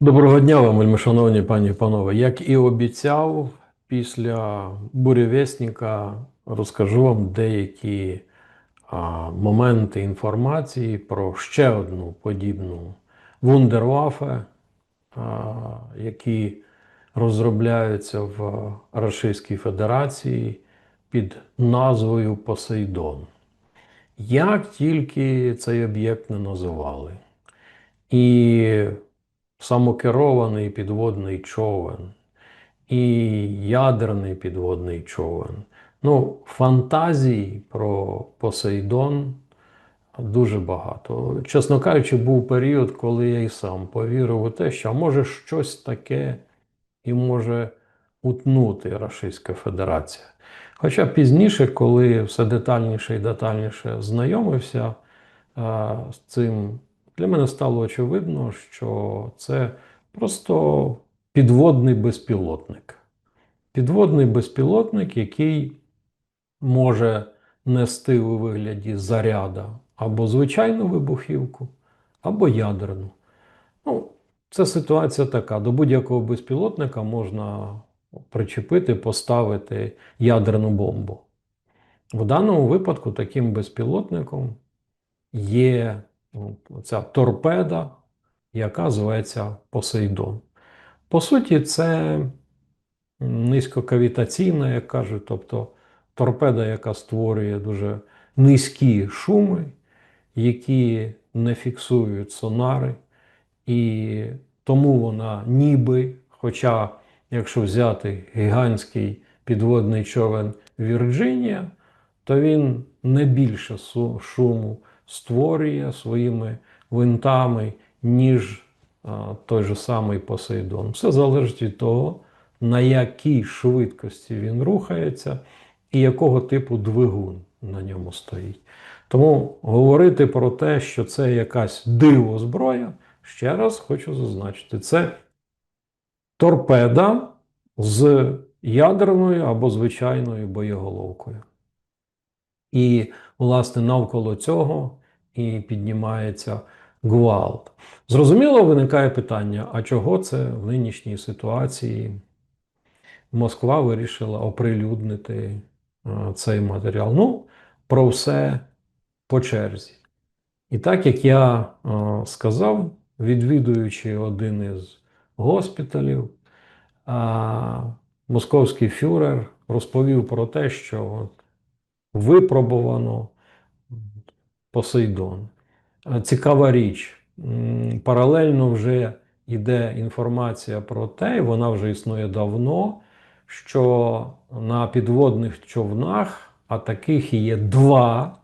Доброго дня вам, вельмишановні пані і панове. Як і обіцяв, після бурєвєсника розкажу вам деякі а, моменти інформації про ще одну подібну вундервафе, які розробляються в Російській Федерації під назвою Посейдон. Як тільки цей об'єкт не називали. І самокерований підводний човен, і ядерний підводний човен. Ну, фантазій про Посейдон дуже багато. Чесно кажучи, був період, коли я і сам повірив у те, що може щось таке і може утнути Російська Федерація. Хоча пізніше, коли все детальніше і детальніше знайомився а, з цим, для мене стало очевидно, що це просто підводний безпілотник. Підводний безпілотник, який може нести у вигляді заряда або звичайну вибухівку, або ядерну. Ну, це ситуація така. До будь-якого безпілотника можна причепити, поставити ядерну бомбу. В даному випадку таким безпілотником є ця торпеда, яка зветься Посейдон. По суті, це низькокавітаційна, як кажуть, тобто торпеда, яка створює дуже низькі шуми, які не фіксують сонари, і тому вона ніби, хоча, якщо взяти гігантський підводний човен Вірджинія, то він не більше шуму створює своїми винтами, ніж той же самий Посейдон. Все залежить від того, на якій швидкості він рухається і якого типу двигун на ньому стоїть. Тому говорити про те, що це якась диво зброя, ще раз хочу зазначити, це торпеда з ядерною або звичайною боєголовкою. І, власне, навколо цього і піднімається гвалт. Зрозуміло, виникає питання: а чого це в нинішній ситуації Москва вирішила оприлюднити е, цей матеріал? Ну, про все по черзі. І так як я е, сказав, відвідуючи один із госпіталів, московський фюрер розповів про те, що от випробовано Посейдон. Е, Цікава річ. Паралельно вже йде інформація про те, і вона вже існує давно, що на підводних човнах, а таких є два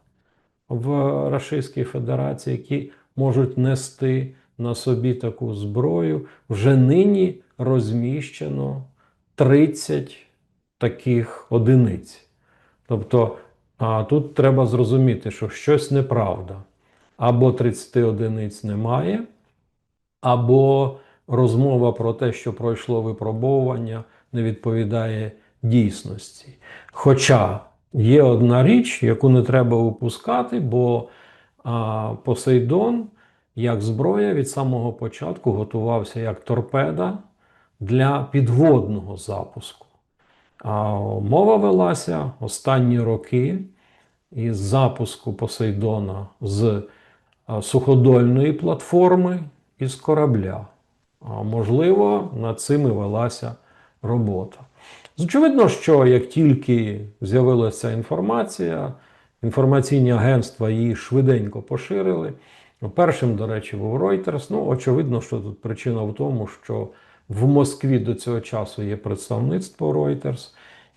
в Російській Федерації, які можуть нести на собі таку зброю, вже нині розміщено 30 таких одиниць. Тобто а тут треба зрозуміти, що щось неправда. Або 30 одиниць немає, або розмова про те, що пройшло випробовування, не відповідає дійсності. Хоча є одна річ, яку не треба упускати, бо а, Посейдон, як зброя, від самого початку готувався як торпеда для підводного запуску. Мова велася останні роки із запуску Посейдона з суходольної платформи і з корабля. Можливо, над цим і велася робота. Очевидно, що як тільки з'явилася інформація, інформаційні агентства її швиденько поширили. Першим, до речі, був Reuters. Ну, очевидно, що тут причина в тому, що в Москві до цього часу є представництво Reuters.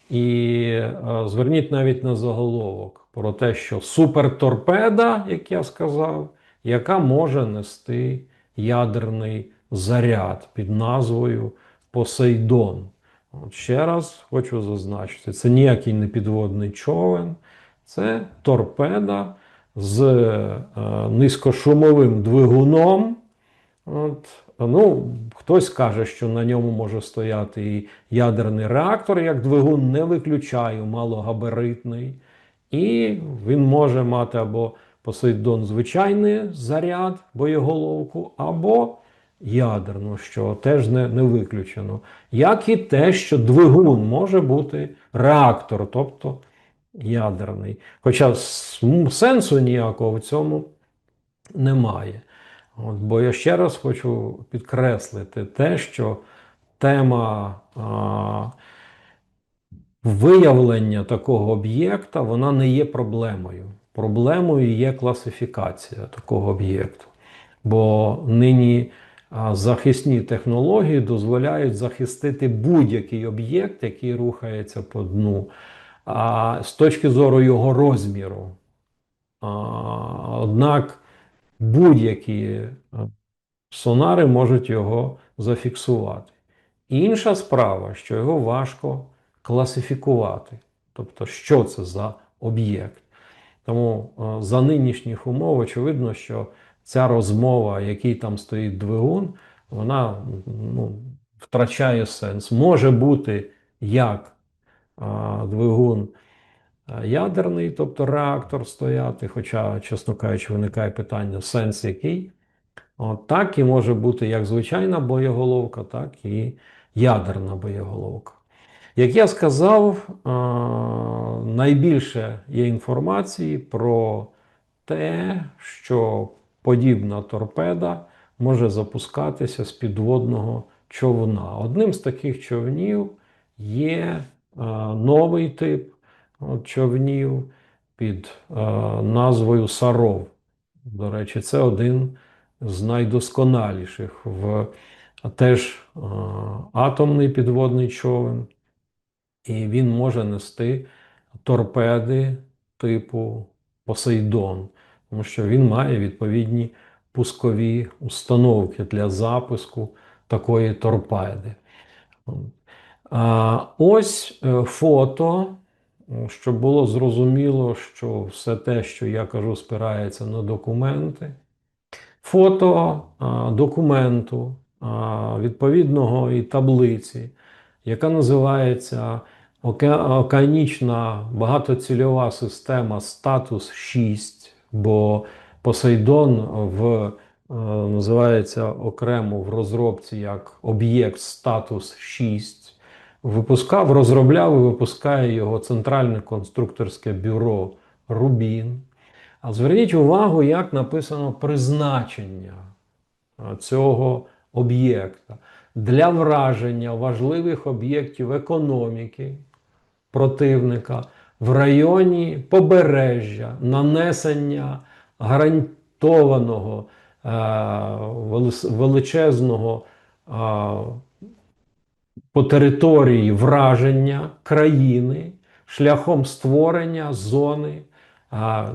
І е, зверніть навіть на заголовок про те, що суперторпеда, як я сказав, яка може нести ядерний заряд під назвою Посейдон. От ще раз хочу зазначити: це ніякий не підводний човен, це торпеда з е, низькошумовим двигуном. От, ну, хтось каже, що на ньому може стояти і ядерний реактор, як двигун, не виключаю, малогабаритний. І він може мати або Посейдон звичайний заряд, боєголовку, або ядерну, що теж не, не виключено. Як і те, що двигун може бути реактор, тобто ядерний. Хоча сенсу ніякого в цьому немає. От, бо я ще раз хочу підкреслити те, що тема а, виявлення такого об'єкта вона не є проблемою. Проблемою є класифікація такого об'єкту. Бо нині а, захисні технології дозволяють захистити будь-який об'єкт, який рухається по дну, а, з точки зору його розміру. А, однак будь-які а, сонари можуть його зафіксувати. Інша справа, що його важко класифікувати. Тобто, що це за об'єкт. Тому е, за нинішніх умов очевидно, що ця розмова, який там стоїть двигун, вона ну, втрачає сенс. Може бути як е, двигун е, ядерний, тобто реактор стояти, хоча, чесно кажучи, виникає питання, сенс який. От, так і може бути як звичайна боєголовка, так і ядерна боєголовка. Як я сказав, е, найбільше є інформації про те, що подібна торпеда може запускатися з підводного човна. Одним з таких човнів є е, новий тип човнів під е, назвою Саров. До речі, це один з найдосконаліших в теж е, атомний підводний човен, і він може нести торпеди типу Посейдон, тому що він має відповідні пускові установки для запуску такої торпеди. Ось е, фото, щоб було зрозуміло, що все те, що я кажу, спирається на документи. Фото а, документу а, відповідного і таблиці, яка називається Оке- Океанічна багатоцільова система статус 6, бо Посейдон в, е, називається окремо в розробці як об'єкт статус 6. Випускав, розробляв і випускає його Центральне конструкторське бюро Рубін. А зверніть увагу, як написано призначення цього об'єкта для враження важливих об'єктів економіки противника в районі побережжя, нанесення гарантованого е, величезного е, по території враження країни шляхом створення зони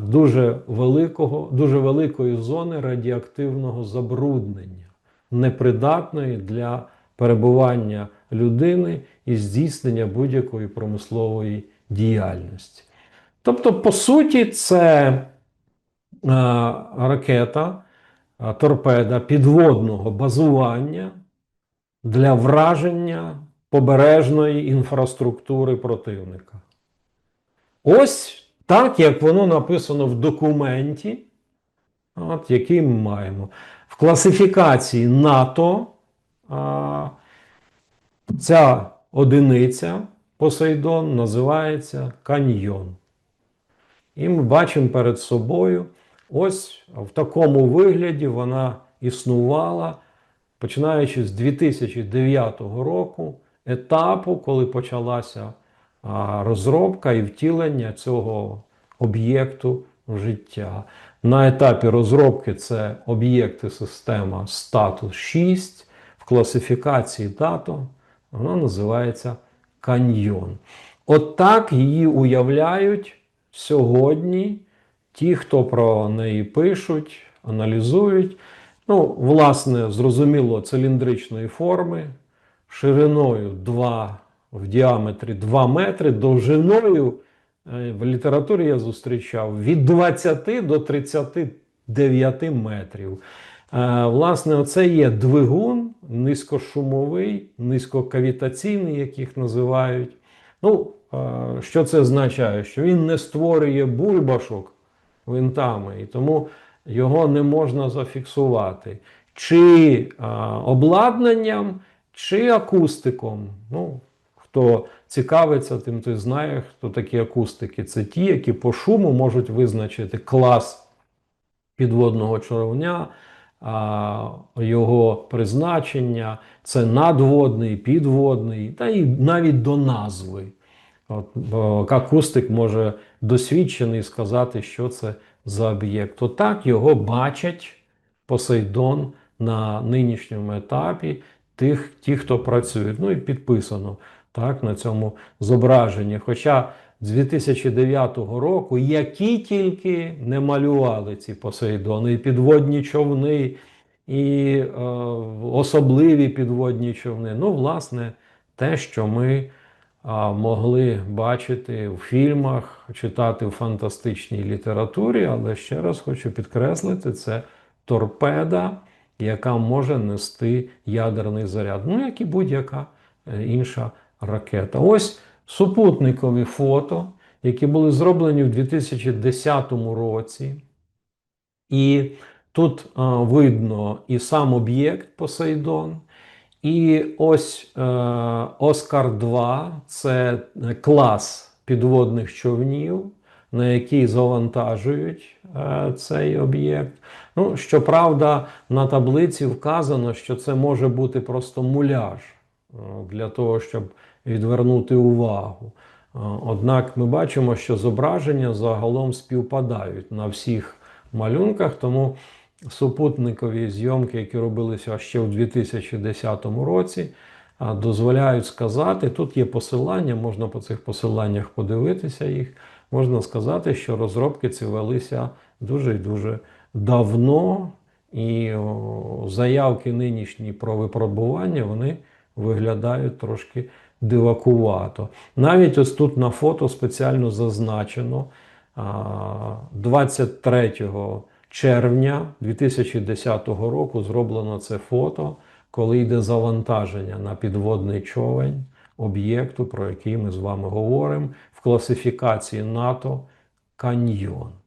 дуже великого, дуже великої зони радіоактивного забруднення, непридатної для перебування людини і здійснення будь-якої промислової діяльності. Тобто, по суті, це ракета, торпеда підводного базування для враження побережної інфраструктури противника. Ось так, як воно написано в документі, от, який ми маємо. В класифікації НАТО а, ця одиниця Посейдон називається каньйон. І ми бачимо перед собою, ось в такому вигляді вона існувала, починаючи з 2009 року, етапу, коли почалася розробка і втілення цього об'єкту в життя. На етапі розробки це об'єкти система статус 6, в класифікації дату вона називається каньйон. От так її уявляють сьогодні ті, хто про неї пишуть, аналізують. Ну, власне, зрозуміло, циліндричної форми, шириною 2 в діаметрі 2 метри, довжиною е, в літературі я зустрічав від 20 до 39 метрів. Е, Власне, оце є двигун низькошумовий, низькокавітаційний, як їх називають. Ну, е, що це означає? Що він не створює бульбашок винтами, і тому його не можна зафіксувати. чи обладнанням, чи акустиком. Ну, Хто цікавиться, тим той знає, хто такі акустики. Це ті, які по шуму можуть визначити клас підводного човня, його призначення, це надводний, підводний, та і навіть до назви. От, акустик може досвідчений сказати, що це за об'єкт. Отак його бачать Посейдон на нинішньому етапі тих, ті, хто працює. Ну і підписано так, на цьому зображенні. Хоча з 2009 року, які тільки не малювали ці Посейдони, і підводні човни, і е, особливі підводні човни. Ну, власне, те, що ми а, могли бачити в фільмах, читати в фантастичній літературі, але ще раз хочу підкреслити, це торпеда, яка може нести ядерний заряд, ну як і будь-яка е, інша ракета. Ось супутникові фото, які були зроблені в 2010 році. І тут а, видно і сам об'єкт Посейдон. І ось е, Оскар 2 це клас підводних човнів, на який завантажують е, цей об'єкт. Ну, щоправда, на таблиці вказано, що це може бути просто муляж е, для того, щоб відвернути увагу. Е, Однак ми бачимо, що зображення загалом співпадають на всіх малюнках, тому супутникові зйомки, які робилися ще у 2010 році, дозволяють сказати, тут є посилання, можна по цих посиланнях подивитися їх. Можна сказати, що розробки ці велися дуже і дуже давно, і заявки нинішні про випробування вони виглядають трошки дивакувато. Навіть ось тут на фото спеціально зазначено 23 червня 2010 року зроблено це фото, коли йде завантаження на підводний човень об'єкту, про який ми з вами говоримо, в класифікації НАТО каньйон.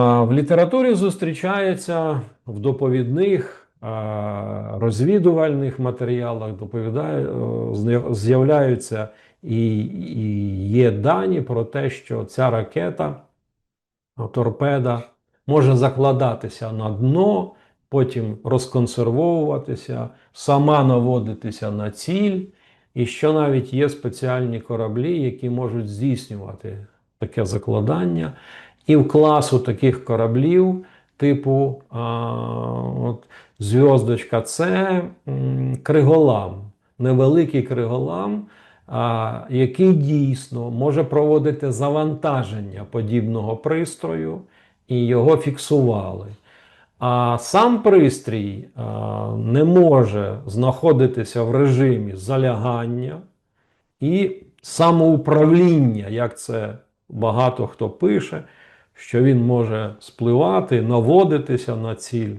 В літературі зустрічається в доповідних розвідувальних матеріалах, е, з'яв- з'являються і, і є дані про те, що ця ракета, торпеда, може закладатися на дно, потім розконсервовуватися, сама наводитися на ціль, і що навіть є спеціальні кораблі, які можуть здійснювати таке закладання. І в класу таких кораблів, типу а, от, зв'язочка, це криголам, невеликий криголам, а, який дійсно може проводити завантаження подібного пристрою, і його фіксували. А сам пристрій а, не може знаходитися в режимі залягання і самоуправління, як це багато хто пише, що він може спливати, наводитися на ціль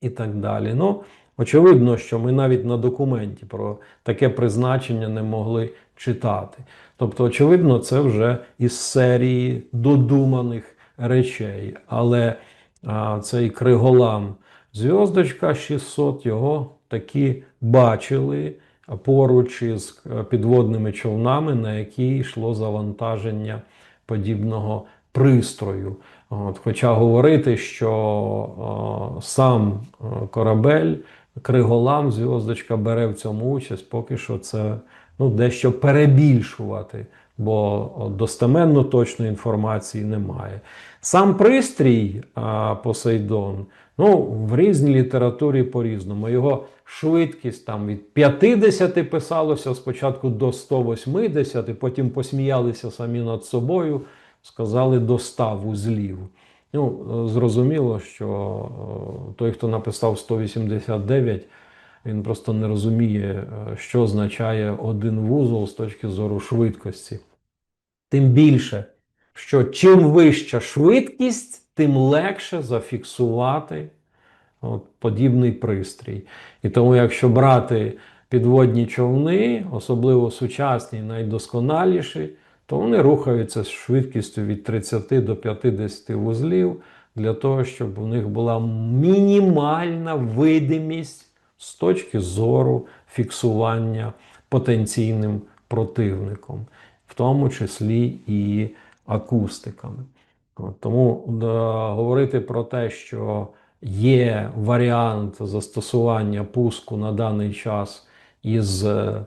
і так далі. Ну, очевидно, що ми навіть на документі про таке призначення не могли читати. Тобто, очевидно, це вже із серії додуманих речей. Але а, цей криголам зв'язочка 600 його таки бачили поруч із е, підводними човнами, на які йшло завантаження подібного пристрою. От, хоча говорити, що е, сам е, корабель, Криголам, зв'язочка бере в цьому участь, поки що це ну, дещо перебільшувати, бо достеменно точної інформації немає. Сам пристрій а, Посейдон, ну, в різній літературі по-різному. Його швидкість там від 50 писалося спочатку до 180, потім посміялися самі над собою, сказали до 100 вузлів. Ну, зрозуміло, що е, той, хто написав 189, він просто не розуміє, е, що означає один вузол з точки зору швидкості. Тим більше, що чим вища швидкість, тим легше зафіксувати от, подібний пристрій. І тому, якщо брати підводні човни, особливо сучасні, найдосконаліші, то вони рухаються з швидкістю від 30 до 50 вузлів для того, щоб у них була мінімальна видимість з точки зору фіксування потенційним противником, в тому числі і акустиками. Тому да, говорити про те, що є варіант застосування пуску на даний час із е,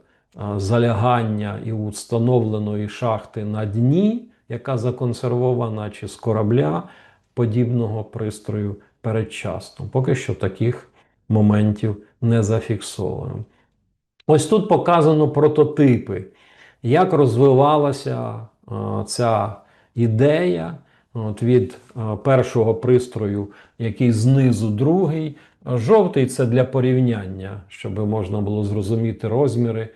залягання і встановленої шахти на дні, яка законсервована, чи з корабля подібного пристрою передчасно. Поки що таких моментів не зафіксовано. Ось тут показано прототипи, як розвивалася е, ця ідея от від е, першого пристрою, який знизу другий. Жовтий це для порівняння, щоб можна було зрозуміти розміри е,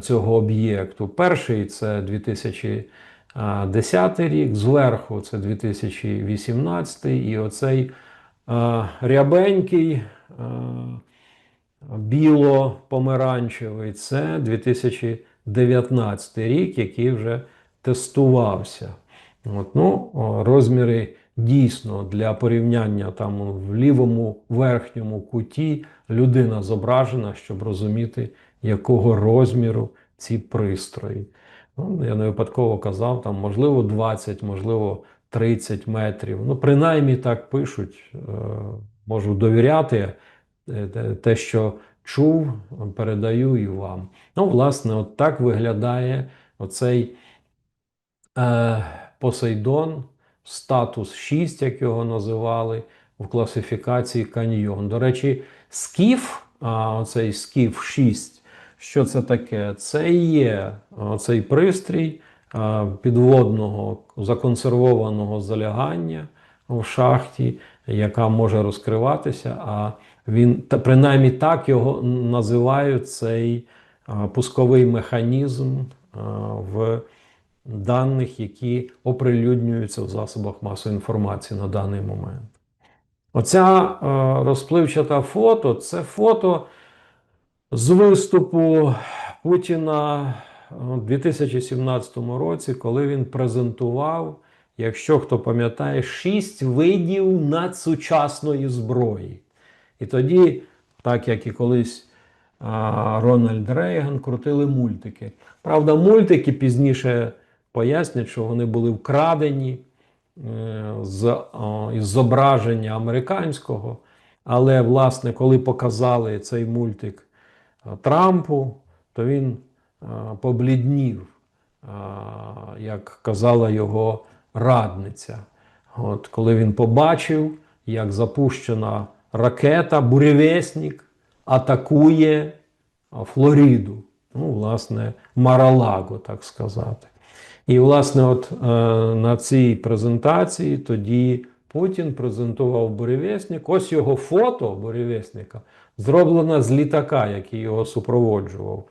цього об'єкту. Перший це 2010 рік, зверху це 2018 і оцей е, рябенький. е, Біло-помаранчевий це 2019 рік, який вже тестувався. От, ну, розміри дійсно для порівняння там в лівому верхньому куті людина зображена, щоб розуміти, якого розміру ці пристрої. Ну, я не випадково казав, там можливо 20, можливо 30 метрів. Ну, принаймні так пишуть, е, можу довіряти е, те- що чув, передаю і вам. Ну, власне, от так виглядає оцей е, Посейдон, статус 6, як його називали, в класифікації каньйон. До речі, скіф, а, оцей скіф 6, що це таке? Це є цей пристрій підводного законсервованого залягання в шахті, яка може розкриватися. А він принаймні так його називають цей пусковий механізм в даних, які оприлюднюються в засобах масової інформації на даний момент. Оця е, розпливчата фото це фото з виступу Путіна у 2017 році, коли він презентував, якщо хто пам'ятає, шість видів надсучасної зброї. І тоді, так як і колись а, Рональд Рейган, крутили мультики. Правда, мультики пізніше пояснять, що вони були вкрадені е, з, із зображення американського. Але, власне, коли показали цей мультик Трампу, то він а, побліднів, як казала його радниця. От, коли він побачив, як запущена ракета, буревісник атакує Флориду, ну, власне, Маралаго, так сказати. І, власне, от е, на цій презентації тоді Путін презентував буревісник. Ось його фото буревісника зроблено з літака, який його супроводжував.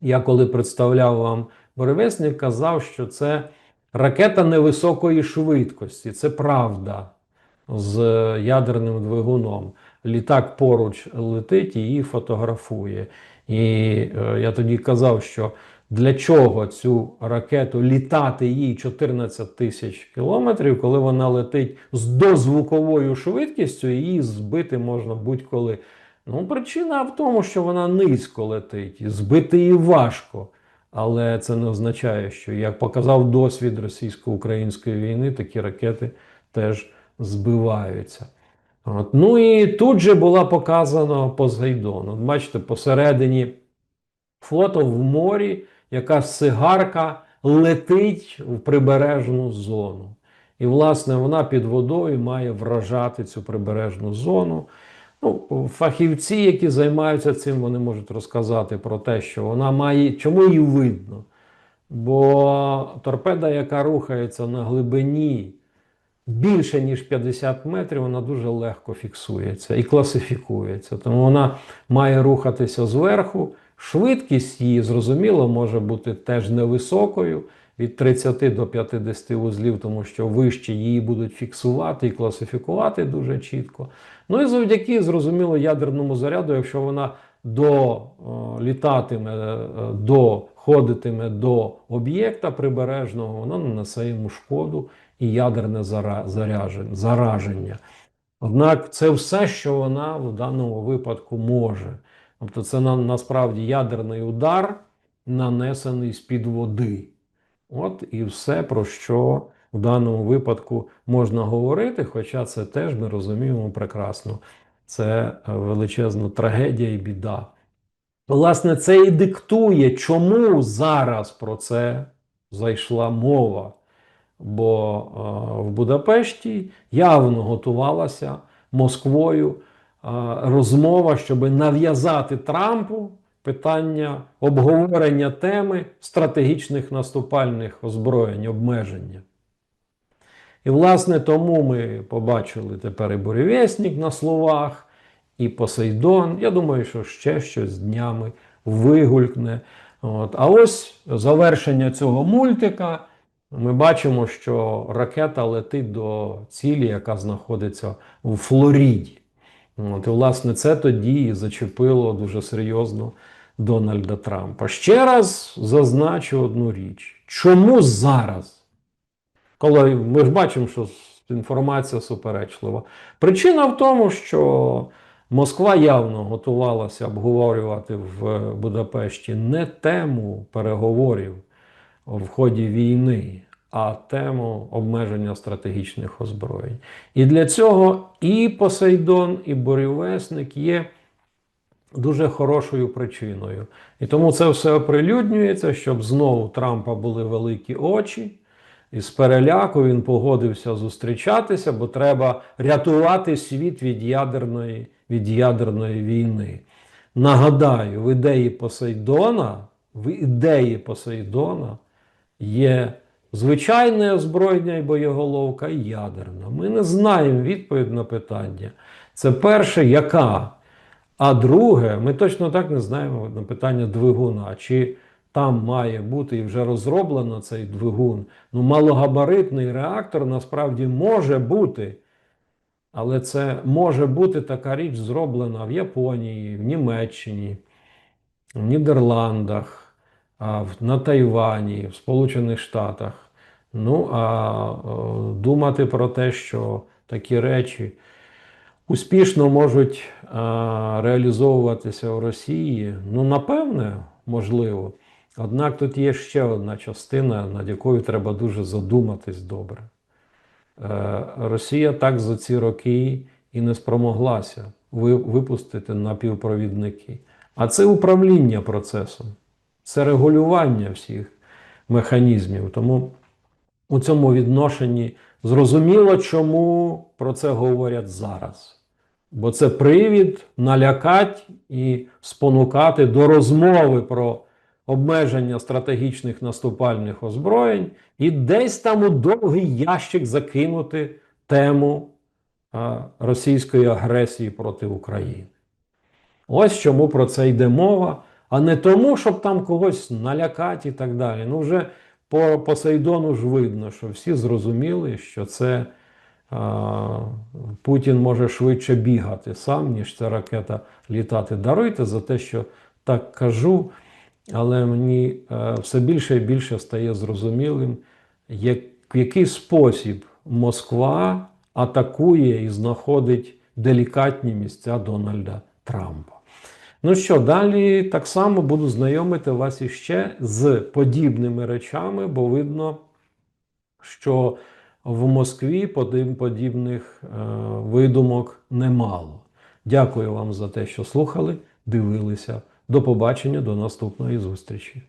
Я коли представляв вам буревісник, казав, що це ракета невисокої швидкості. Це правда з ядерним двигуном. Літак поруч летить і її фотографує. І е, я тоді казав, що для чого цю ракету літати їй 14 тисяч кілометрів, коли вона летить з дозвуковою швидкістю, її збити можна будь-коли. Ну, причина в тому, що вона низько летить, збити її важко. Але це не означає, що, як показав досвід російсько-української війни, такі ракети теж збиваються. От. Ну і тут же була показана Посейдон. От бачите, посередині фото в морі, яка сигарка летить в прибережну зону. І, власне, вона під водою має вражати цю прибережну зону. Ну, фахівці, які займаються цим, вони можуть розказати про те, що вона має. Чому її видно? Бо торпеда, яка рухається на глибині більше, ніж 50 метрів, вона дуже легко фіксується і класифікується. Тому вона має рухатися зверху. Швидкість її, зрозуміло, може бути теж невисокою від 30 до 50 вузлів, тому що вище її будуть фіксувати і класифікувати дуже чітко. Ну і завдяки, зрозуміло, ядерному заряду, якщо вона до е, е, доходитиме до об'єкта прибережного, вона нанесе йому шкоду і ядерне зараження. Однак це все, що вона в даному випадку може. Тобто, це на, насправді ядерний удар, нанесений з-під води. От і все, про що в даному випадку можна говорити, хоча це теж ми розуміємо прекрасно. Це е, величезна трагедія і біда. Власне, це і диктує, чому зараз про це зайшла мова. Бо е, в Будапешті явно готувалася Москвою розмова, щоб нав'язати Трампу питання обговорення теми стратегічних наступальних озброєнь, обмеження. І, власне, тому ми побачили тепер і буревісник на словах, і Посейдон. Я думаю, що ще щось днями вигулькне. От. А ось завершення цього мультика. Ми бачимо, що ракета летить до цілі, яка знаходиться у Флориді. От, і, власне, це тоді зачепило дуже серйозно Дональда Трампа. Ще раз зазначу одну річ: чому зараз? Коли ми ж бачимо, що інформація суперечлива. Причина в тому, що Москва явно готувалася обговорювати в Будапешті не тему переговорів в ході війни, а тему обмеження стратегічних озброєнь. І для цього і Посейдон, і Бурівесник є дуже хорошою причиною. І тому це все оприлюднюється, щоб знову Трампа були великі очі. І з переляку він погодився зустрічатися, бо треба рятувати світ від ядерної, від ядерної війни. Нагадаю, в ідеї Посейдона, в ідеї Посейдона є звичайне озброєння і боєголовка і ядерна. Ми не знаємо відповідь на питання. Це перше, яка? А друге, ми точно так не знаємо на питання двигуна. Чи там має бути і вже розроблено цей двигун. Ну, малогабаритний реактор насправді може бути. Але це може бути така річ зроблена в Японії, в Німеччині, в Нідерландах, на Тайвані, в Сполучених Штатах. Ну, а думати про те, що такі речі успішно можуть реалізовуватися в Росії, ну, напевне, можливо. Однак тут є ще одна частина, над якою треба дуже задуматись добре. Е, Росія так за ці роки і не спромоглася випустити напівпровідники. А це управління процесом, це регулювання всіх механізмів. Тому у цьому відношенні зрозуміло, чому про це говорять зараз. Бо це привід налякати і спонукати до розмови про обмеження стратегічних наступальних озброєнь і десь там у довгий ящик закинути тему російської агресії проти України. Ось чому про це йде мова, а не тому, щоб там когось налякати і так далі. Ну, вже по Посейдону ж видно, що всі зрозуміли, що це а, Путін може швидше бігати сам, ніж ця ракета літати. Даруйте за те, що так кажу, але мені е, все більше і більше стає зрозумілим, як, в який спосіб Москва атакує і знаходить делікатні місця Дональда Трампа. Ну що, далі так само буду знайомити вас іще з подібними речами, бо видно, що в Москві подібних е, видумок немало. Дякую вам за те, що слухали, дивилися. До побачення, до наступної зустрічі.